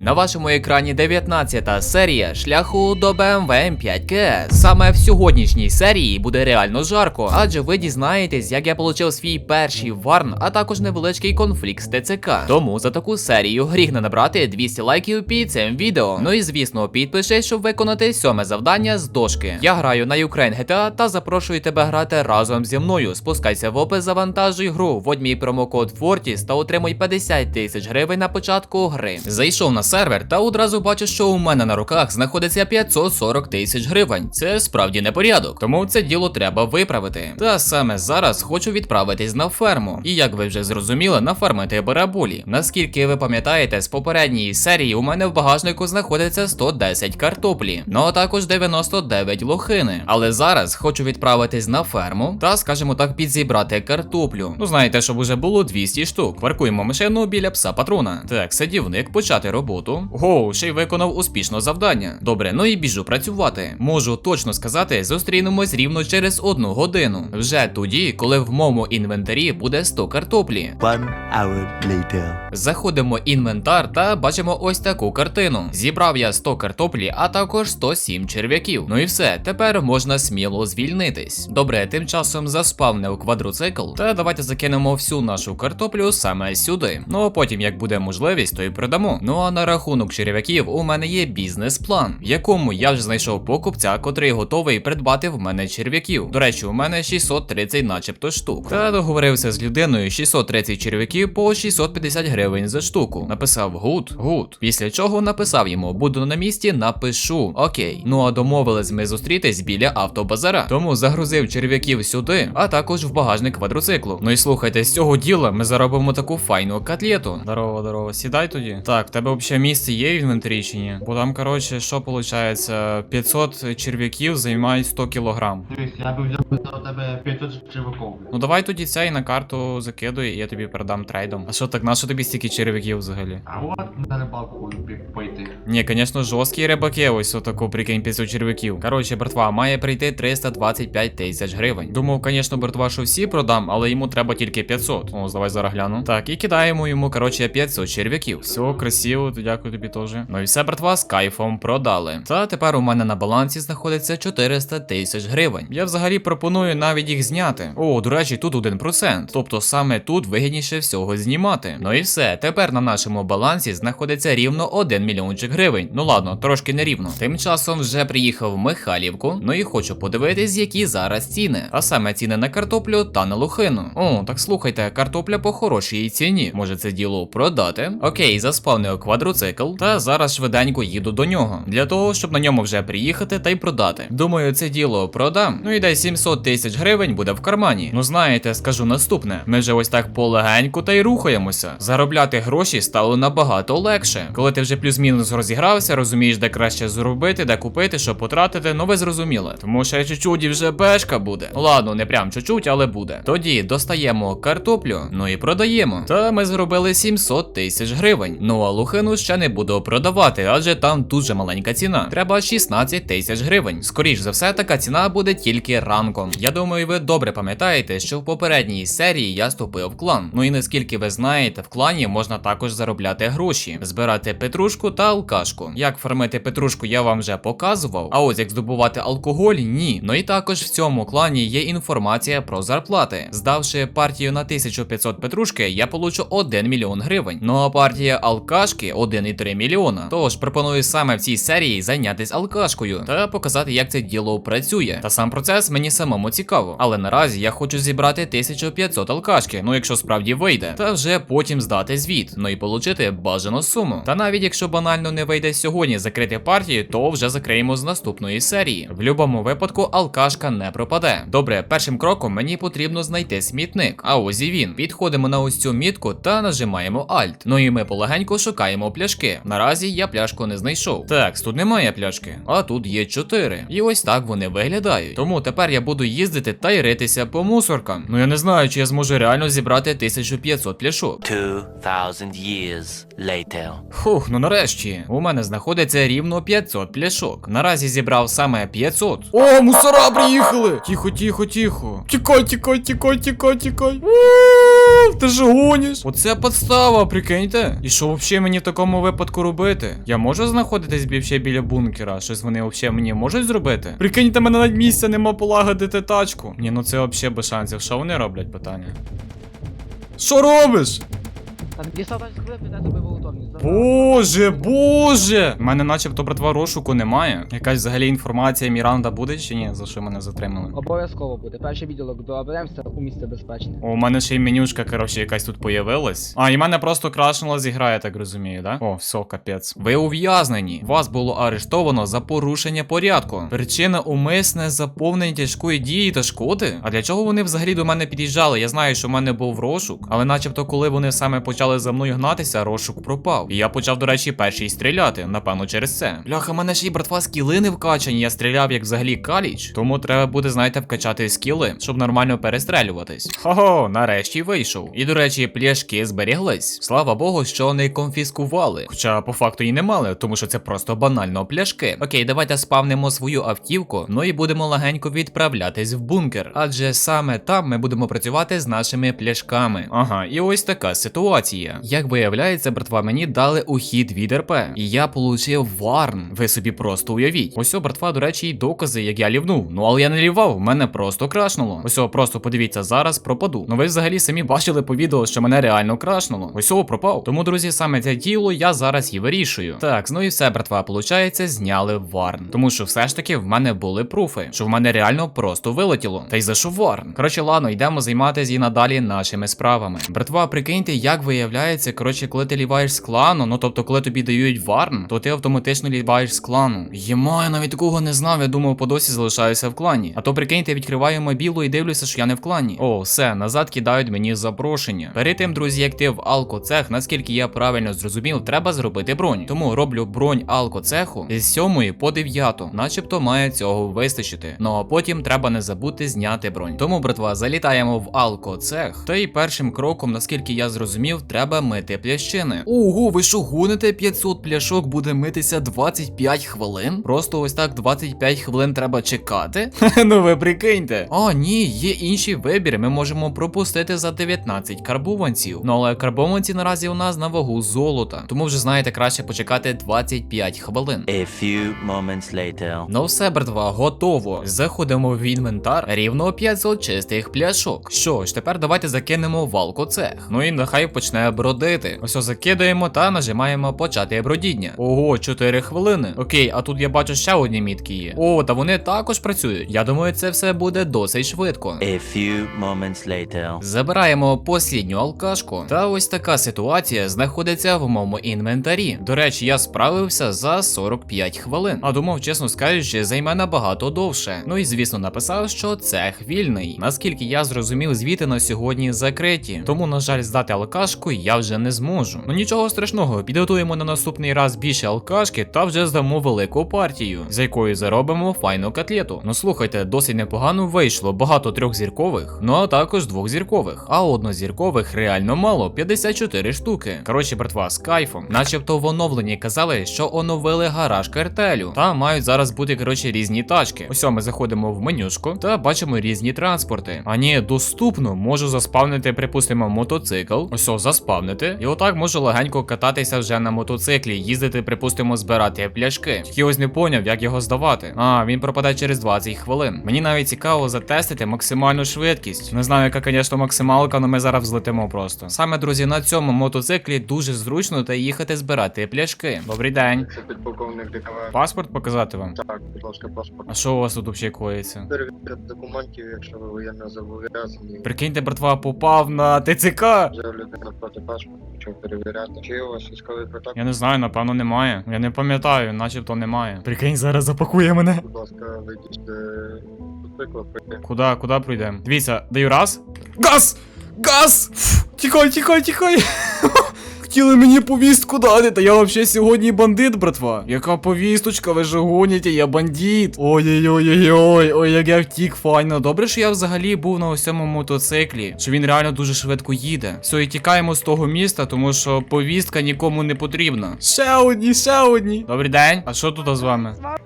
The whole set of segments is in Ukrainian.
На вашому екрані 19-та серія шляху до BMW M5 KS. Саме в сьогоднішній серії буде реально жарко, адже ви дізнаєтесь, як я отримав свій перший варн, а також невеличкий конфлікт з ТЦК. Тому за таку серію гріх не набрати 200 лайків під цим відео. Ну і звісно, підпишись, щоб виконати сьоме завдання з дошки. Я граю на Ukraine GTA та запрошую тебе грати разом зі мною. Спускайся в опис, завантажуй гру, вводь мій промокод Fortis та отримуй 50 тисяч гривень на початку гри. Зайшов на сервер та одразу бачу, що у мене на руках знаходиться 540 тисяч гривень. Це справді не порядок, тому це діло треба виправити. Та саме зараз хочу відправитись на ферму. І як ви вже зрозуміли, нафармити барабулі. Наскільки ви пам'ятаєте, з попередньої серії у мене в багажнику знаходиться 110 картоплі, ну а також 99 лохини. Але зараз хочу відправитись на ферму та, скажімо так, підзібрати картоплю. Ну знаєте, щоб уже було 200 штук. Паркуємо машину біля пса патрона. Так, садівник, почати роботу. Гоу, ще й виконав успішно завдання. Добре, ну і біжу працювати. Можу точно сказати, зустрінемось рівно через одну годину. Вже тоді, коли в моєму інвентарі буде 100 картоплі. One hour later. Заходимо в інвентар та бачимо ось таку картину. Зібрав я 100 картоплі, а також 107 черв'яків. Ну і все, тепер можна сміло звільнитись. Добре, тим часом заспавнив квадроцикл. Та давайте закинемо всю нашу картоплю саме сюди. Ну а потім, як буде можливість, то й продамо. Ну а на рахунок черв'яків у мене є бізнес-план, в якому я вже знайшов покупця, котрий готовий придбати в мене черв'яків. До речі, у мене 630 начебто штук. Та договорився з людиною 630 черв'яків по 650 гривень за штуку. Написав гуд, гуд. Після чого написав йому: буду на місці, напишу. Окей. Ну а домовились ми зустрітись біля автобазара. Тому загрузив черв'яків сюди, а також в багажник квадроциклу. Ну і слухайте, з цього діла ми заробимо таку файну котлету. Здорово, здорово. Сідай тоді. Так, тебе взагалі місце є в інвентарі? Бо там, коротше, що виходить? 500 черв'яків займають 100 кілограм. Дивись, я би взяв за тебе 500 червяків. Ну давай тоді цей на карту закидуй, і я тобі передам трейдом. А що так, на що тобі стільки черв'яків взагалі? А от на рибалку пойти. Ні, звісно, жорсткі рибаки, ось отаку, прикинь, 500 черв'яків. Коротше, братва, має прийти 325 тисяч гривень. Думав, звісно, братва, що всі продам, але йому треба тільки 500. О, давай зараз гляну. Так, і кидаємо йому, коротше, 500 черв'яків. Все, красиво, то дякую тобі теж. Ну і все, братва, з кайфом продали. Та тепер у мене на балансі знаходиться 400 тисяч гривень. Я взагалі пропоную навіть їх зняти. О, до речі, тут 1%. Тобто саме тут вигідніше всього знімати. Ну і все, тепер на нашому балансі знаходиться рівно 1 мільйончик гривень. Ну ладно, трошки нерівно. Тим часом вже приїхав в Михайлівку. Ну і хочу подивитись, які зараз ціни. А саме ціни на картоплю та на лохину. О, так слухайте, картопля по хорошій ціні. Може це діло продати? Окей, заспавнив квадроцикл, та зараз швиденько їду до нього. Для того, щоб на ньому вже приїхати та й продати. Думаю, це діло продам. Ну і десь 700 тисяч гривень буде в кармані. Ну знаєте, скажу наступне: ми вже ось так полегеньку та й рухаємося. Заробляти гроші стало набагато легше. Коли ти вже плюс-мінус розігрався, розумієш, де краще зробити, де купити, що потратити, ну ви зрозуміли. Тому що чуть-чуть і вже бешка буде. Ну ладно, не прям чуть-чуть, але буде. Тоді достаємо картоплю, ну і продаємо. Та ми зробили 700 тисяч гривень. Ну а лухину ще не буду продавати, адже там дуже маленька ціна. Треба 16 тисяч гривень. Скоріш за все, така ціна буде тільки ранком. Я думаю, ви добре пам'ятаєте, що в попередній серії я вступив в клан. Ну і наскільки ви знаєте, в клані можна також заробляти гроші, збирати петрушку та алкашку. Як фармити петрушку, я вам вже показував. А ось як здобувати алкоголь, ні. Ну і також в цьому клані є інформація про зарплати. Здавши партію на 1500 петрушки, я получу 1 мільйон гривень. Ну а партія алкашки 1,3 мільйона. Тож пропоную саме в цій серії зайнятися алкашкою та показати, як це діло працює. Та сам процес мені самому цікаво. Але наразі я хочу зібрати 1500 алкашки, ну якщо справді вийде, та вже потім здати звіт, ну і получити бажану суму. Та навіть якщо банально не вийде сьогодні закрити партію, то вже закриємо з наступної серії. В будь-якому випадку алкашка не пропаде. Добре, першим кроком мені потрібно знайти смітник. А ось і він. Підходимо на ось цю мітку та нажимаємо Alt. Ну і ми полегенько шукаємо пляшки. Наразі я пляшку не знайшов. Так, тут немає пляшки, а тут є 4. І ось так вони виглядають. Тому тепер я буду їздити та й ритися по мусоркам. Ну я не знаю, чи я зможу реально зібрати 1500 пляшок. 2000 years later. Фух, ну нарешті. У мене знаходиться рівно 500 пляшок. Наразі зібрав саме 500. О, мусора приїхали! Тихо, тихо, тихо. Тікай, тікай, тікай, тікай, тікай. Ти ж гониш? Оце подстава, прикиньте. І що взагалі мені в такому випадку робити? Я можу знаходитись бі- ще біля бункера? Щось вони взагалі мені можуть зробити? Прикиньте, мене навіть місця нема полагодити тачку. Ні, ну це взагалі без шансів. Що вони роблять, питання? Що робиш? Там дістав іде тобі в готовність. Боже, боже! У мене начебто братва розшуку немає. Якась взагалі інформація Міранда буде чи ні? За що мене затримали? Обов'язково буде. Перший відділок доберемося у місце безпечне. О, у мене ще й менюшка, коротше, якась тут появилась. А, і мене просто крашнула зігра, я так розумію, да? О, все, капець. Ви ув'язнені. Вас було арештовано за порушення порядку. Причина умисне заповнення тяжкої дії та шкоди. А для чого вони взагалі до мене під'їжджали? Я знаю, що в мене був розшук, але начебто, коли вони саме почали за мною гнатися, розшук пропав. І я почав, до речі, перший стріляти, напевно, через це. Бляха, мене ще й братва скіли не вкачані, я стріляв як взагалі каліч. Тому треба буде, знаєте, вкачати скіли, щоб нормально перестрелюватись. Хо-хо, нарешті вийшов. І до речі, пляшки зберіглись. Слава Богу, що не конфіскували. Хоча по факту і не мали, тому що це просто банально пляшки. Окей, давайте спавнимо свою автівку, ну і будемо легенько відправлятись в бункер. Адже саме там ми будемо працювати з нашими пляшками. Ага, і ось така ситуація. Як виявляється, братва, мені дали ухід від РП, і я получив варн. Ви собі просто уявіть. Ось братва, до речі, і докази, як я лівнув. Ну але я не лівав, мене просто крашнуло. Ось просто подивіться, зараз пропаду. Ну ви взагалі самі бачили по відео, що мене реально крашнуло. Ось пропав. Тому, друзі, саме це діло я зараз і вирішую. Так, ну і все, братва, получається, зняли варн. Тому що все ж таки в мене були пруфи, що в мене реально просто вилетіло. Та й за що варн? Коротше, ладно, йдемо займатися і надалі нашими справами. Братва, прикиньте, як виявляється, коротше, коли ти ліваєш з клану, ну тобто, коли тобі дають варн, то ти автоматично ліваєш з клану. Єма, я навіть такого не знав, я думав, по досі залишаюся в клані. А то прикиньте, відкриваю мобілу і дивлюся, що я не в клані. О, все, назад кидають мені запрошення. Перед тим, друзі, як ти в алкоцех, наскільки я правильно зрозумів, треба зробити бронь. Тому роблю бронь алкоцеху з 7 по 9, начебто має цього вистачити. Ну а потім треба не забути зняти бронь. Тому, братва, залітаємо в алкоцех. Та й першим кроком, наскільки я зрозумів, треба мити плящини. Ого, ви що гоните 500 пляшок буде митися 25 хвилин? Просто ось так 25 хвилин треба чекати? ну ви прикиньте. А, ні, є інший вибір. Ми можемо пропустити за 19 карбованців. Ну але карбованці наразі у нас на вагу золота. Тому вже знаєте, краще почекати 25 хвилин. A few moments later. Ну все, братва, готово. Заходимо в інвентар рівно 500 чистих пляшок. Що ж, тепер давайте закинемо в алкоцех. Ну і нехай почне бродити. Ось закидаємо та нажимаємо почати бродіння. Ого, 4 хвилини. Окей, а тут я бачу ще одні мітки є. О, та вони також працюють. Я думаю, це все буде досить швидко. A few moments later. Забираємо послідню алкашку. Та ось така ситуація знаходиться в моєму інвентарі. До речі, я справився за 45 хвилин. А думав, чесно скажучи, займе набагато довше. Ну і звісно, написав, що цех вільний. Наскільки я зрозумів, звіти на сьогодні закриті. Тому, на жаль, здати алкашку я вже не зможу. Ну нічого страшного, підготуємо на наступний раз більше алкашки та вже здамо велику партію, з якою заробимо файну котлету. Ну слухайте, досить непогано вийшло. Багато трьохзіркових, ну а також двохзіркових. А однозіркових реально мало 54 штуки. Коротше, братва, з кайфом. Начебто в оновленні казали, що оновили гараж картелю. Та мають зараз бути, коротше, різні тачки. Ось ми заходимо в менюшку та бачимо різні транспорти. А ні, доступно можу заспавнити, припустимо, мотоцикл. Ось заспавнити. І отак можу легенько кататися вже на мотоциклі, їздити, припустимо, збирати пляшки. Тільки ось не поняв, як його здавати. А, він пропаде через 20 хвилин. Мені навіть цікаво затестити максимальну швидкість. Не знаю, яка, звісно, максималка, але ми зараз взлетимо просто. Саме, друзі, на цьому мотоциклі дуже зручно та їхати збирати пляшки. Добрий день. Це підполковник ДКВ. Паспорт показати вам. Так, будь ласка, паспорт. А що у вас тут взагалі коїться? Перевірка документів, якщо ви воєнно зобов'язані. Прикиньте, братва, попав на ТЦК. Вже людина проти паспорту, почав перевіряти. Чи у вас військовий квиток? Я не знаю, напевно, немає. Я не пам'ятаю, начебто немає. Прикинь, зараз запакує мене. Будь ласка, вийдіть мотоцикла. Куда, куди пройдемо? Дивіться, даю раз. Газ! Газ! Тікай, тікай, тікай! Хотіли мені повістку дати, та я вообще сьогодні бандит, братва. Яка повісточка, ви ж гоніте, я бандит. Ой-ой-ой-ой, ой, як я втік, файно. Добре, що я взагалі був на ось цьому мотоциклі, що він реально дуже швидко їде. Все, і тікаємо з того міста, тому що повістка нікому не потрібна. Ще одні, ще одні. Добрий день. А що тут з вами? З вами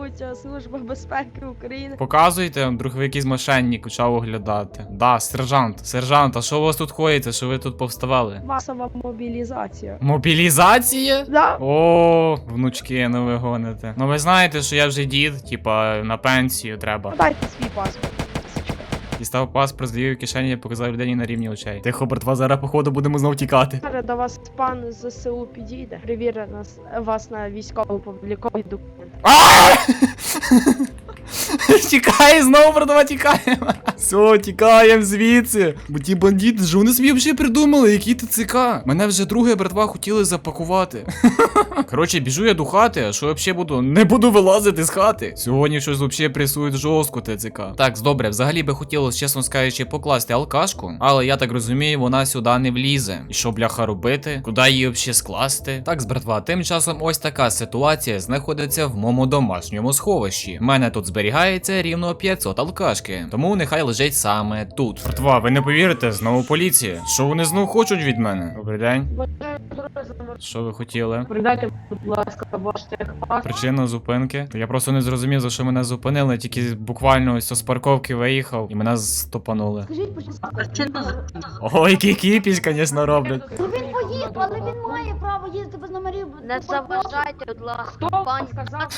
спілкується Служба безпеки України. Показуйте, друг ви якийсь мошенник почав оглядати. Да, сержант. Сержант, а що у вас тут коїться, що ви тут повставали? Масова мобілізація. Мобілізація? Да. О, внучки, ну ви гоните. Ну ви знаєте, що я вже дід, типа на пенсію треба. Дайте свій паспорт. Дістав паспорт, здаю в кишені, показав людині на рівні очей. Тихо, братва, зараз походу будемо знов тікати. Зараз до вас пан з ЗСУ підійде. Перевірить нас вас на військово-публікові документ. Тікає знову, братва, тікаємо. Все, тікаємо звідси. Бо ті бандити, ж вони собі вже придумали, які ТЦК. Мене вже друге братва хотіли запакувати. Коротше, біжу я до хати, а що я взагалі буду? Не буду вилазити з хати. Сьогодні щось взагалі пресують жорстко ТЦК. Так, добре, взагалі би хотілося, чесно скажучи, покласти алкашку, але я так розумію, вона сюди не влізе. І що бляха робити? Куди її взагалі скласти? Так, братва, тим часом ось така ситуація знаходиться в моєму домашньому сховищі. Мене тут зберігається рівно 500 алкашки, тому нехай лежить саме тут. Братва, ви не повірите, знову поліція. Що вони знову хочуть від мене? Добрий день. Що ви хотіли? Передайте, будь ласка, ваш техпаспорт. Причина зупинки. Я просто не зрозумів, за що мене зупинили, тільки буквально ось з парковки виїхав і мене стопанули. Скажіть, будь ласка, Ой, який кіпіш, звісно, роблять. ну він поїхав, але він має право їздити без номерів. Не заважайте, будь ласка, Хто пані. сказав?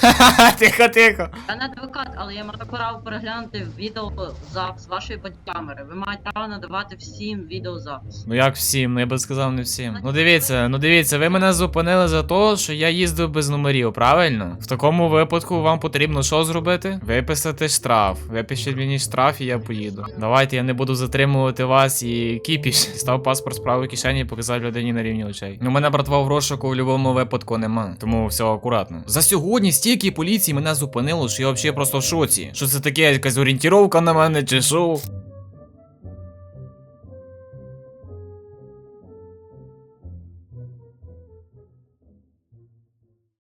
Тихо, тихо. Я не адвокат, але я маю право переглянути відеозапис вашої бодікамери. Ви маєте право надавати всім відеозапис. Ну як всім, ну я би сказав не всім. Ну дивіться, ну дивіться, ви мене зупинили за те, що я їздив без номерів, правильно? В такому випадку вам потрібно що зробити? Виписати штраф. Випишіть мені штраф і я поїду. Давайте я не буду затримувати вас і кіпіш. Став паспорт з правої кишені і показав людині на рівні очей. Ну мене братва в розшуку в будь-якому випадку нема. Тому все акуратно. За сьогодні стільки поліції мене зупинило, що я взагалі просто в шоці. Що це таке, якась орієнтіровка на мене чи що?